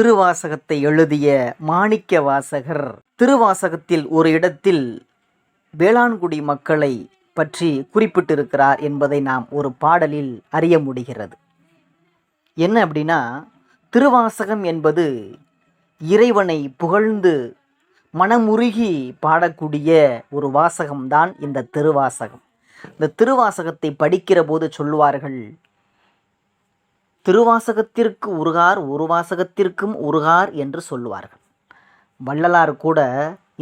திருவாசகத்தை எழுதிய மாணிக்க வாசகர் திருவாசகத்தில் ஒரு இடத்தில் வேளாண்குடி மக்களை பற்றி குறிப்பிட்டிருக்கிறார் என்பதை நாம் ஒரு பாடலில் அறிய முடிகிறது. என்ன அப்படின்னா திருவாசகம் என்பது இறைவனை புகழ்ந்து மனமுருகி பாடக்கூடிய ஒரு வாசகம்தான் இந்த திருவாசகம். இந்த திருவாசகத்தை படிக்கிற போது சொல்லுவார்கள் திருவாசகத்திற்கு உருகார் ஒரு வாசகத்திற்கும் உருகார் என்று சொல்லுவார்கள். வள்ளலார் கூட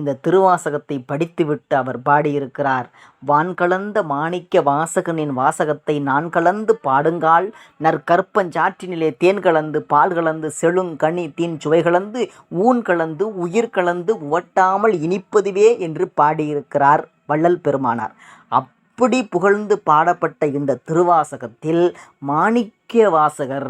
இந்த திருவாசகத்தை படித்துவிட்டு அவர் பாடியிருக்கிறார். வான் கலந்த மாணிக்க வாசகனின் வாசகத்தை நான் கலந்து பாடுங்கால் நற்கற்பஞ்சாற்றினிலே தேன் கலந்து பால் கலந்து செழுங்கனி தீன் சுவை கலந்து ஊன் கலந்து உயிர் கலந்து உவட்டாமல் இனிப்பதுவே என்று பாடியிருக்கிறார் வள்ளல் பெருமானார். அப்படி புகழ்ந்து பாடப்பட்ட இந்த திருவாசகத்தில் மாணிக்க வாசகர்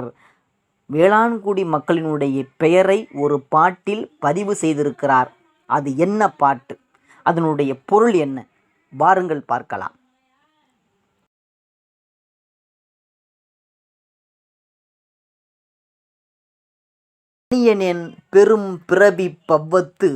வேளாண்குடி மக்களினுடைய பெயரை ஒரு பாட்டில் பதிவு செய்திருக்கிறார். அது என்ன பாட்டு? அதனுடைய பொருள் என்ன? வாருங்கள் பார்க்கலாம். அணியனேன் பெரும் பிறவி பவ்வத்து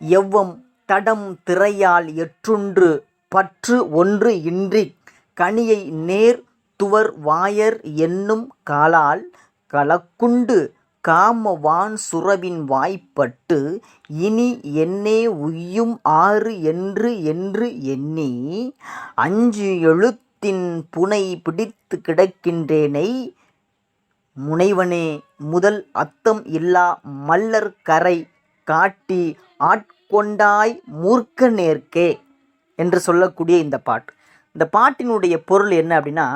எவ்வம் தடம் திரையால் எற்றுன்று பற்று ஒன்று இன்றி கனியை நேர் துவர் வாயர் என்னும் காலால் கலக்குண்டு காம வான் சுரவின் வாய்ப்பட்டு இனி என்னே உய்யும் ஆறு என்று என்று எண்ணி அஞ்சு எழுத்தின் புனை பிடித்து கிடக்கின்றேனை. முனைவனே முதல் அத்தம் இல்லா மல்லர் கரை காட்டி ஆட்கொண்டாய் மூர்க்க நேர்க்கே. என்று சொல்லக்கூடிய இந்த பாட்டு. இந்த பாட்டினுடைய பொருள் என்ன அப்படின்னா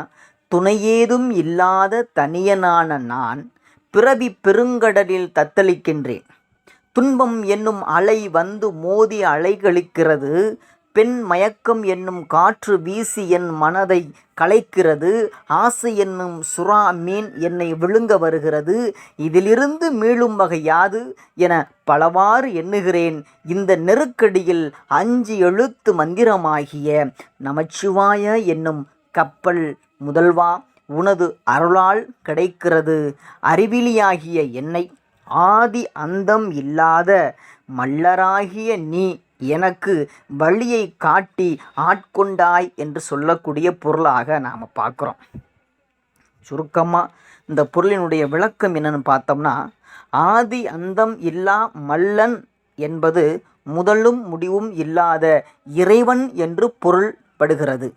துணையேதும் இல்லாத தனியனான நான் பிறவி பெருங்கடலில் தத்தளிக்கின்றேன். துன்பம் என்னும் அலை வந்து மோதி அலைகளிக்கிறது பெண் மயக்கம் என்னும் காற்று வீசி என் மனதை கலைக்கிறது. ஆசை என்னும் சுறா மீன் என்னை விழுங்க வருகிறது. இதிலிருந்து மீளும் வகை யாது என பலவாறு எண்ணுகிறேன். இந்த நெருக்கடியில் அஞ்சு எழுத்து மந்திரமாகிய நமச்சிவாய என்னும் கப்பல் முதல்வா உனது அருளால் கிடைக்கிறது. அறிவிலியாகிய என்னை ஆதி அந்தம் இல்லாத மல்லராகிய நீ எனக்கு வழியை காட்டி ஆட்கொண்டாய் என்று சொல்லக்கூடிய பொருளாக நாம் பார்க்குறோம். சுருக்கமாக இந்த பொருளினுடைய விளக்கம் என்னன்னு பார்த்தோம்னா ஆதி அந்தம் இல்லா மல்லன் என்பது முதலும் முடிவும் இல்லாத இறைவன் என்று பொருள்படுகிறது.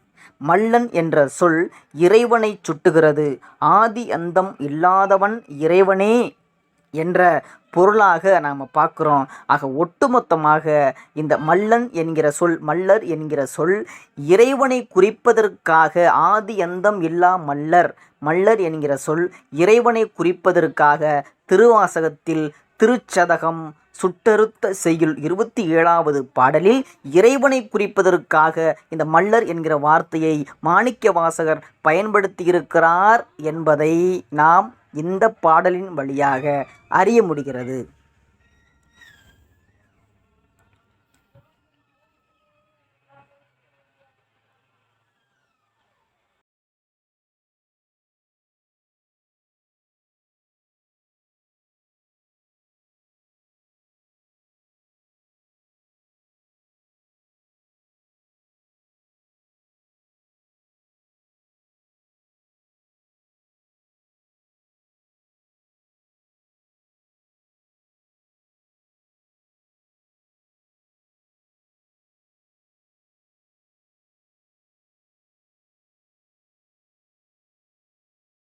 மல்லன் என்ற சொல் இறைவனை சுட்டுகிறது. ஆதி அந்தம் இல்லாதவன் இறைவனே என்ற பொருளாக நாம் பார்க்குறோம். ஆக ஒட்டுமொத்தமாக இந்த மல்லன் என்கிற சொல் மல்லர் என்கிற சொல் இறைவனை குறிப்பதற்காக ஆதி அந்தம் இல்லா மல்லர் மல்லர் என்கிற சொல் இறைவனை குறிப்பதற்காக திருவாசகத்தில் திருச்சதகம் சுட்டறுத்த செய்யுள் இருபத்தி ஏழாவது பாடலில் இறைவனை குறிப்பதற்காக இந்த மல்லர் என்கிற வார்த்தையை மாணிக்க வாசகர் பயன்படுத்தியிருக்கிறார் என்பதை நாம் இந்த பாடலின் வழியாக அறிய முடிகிறது.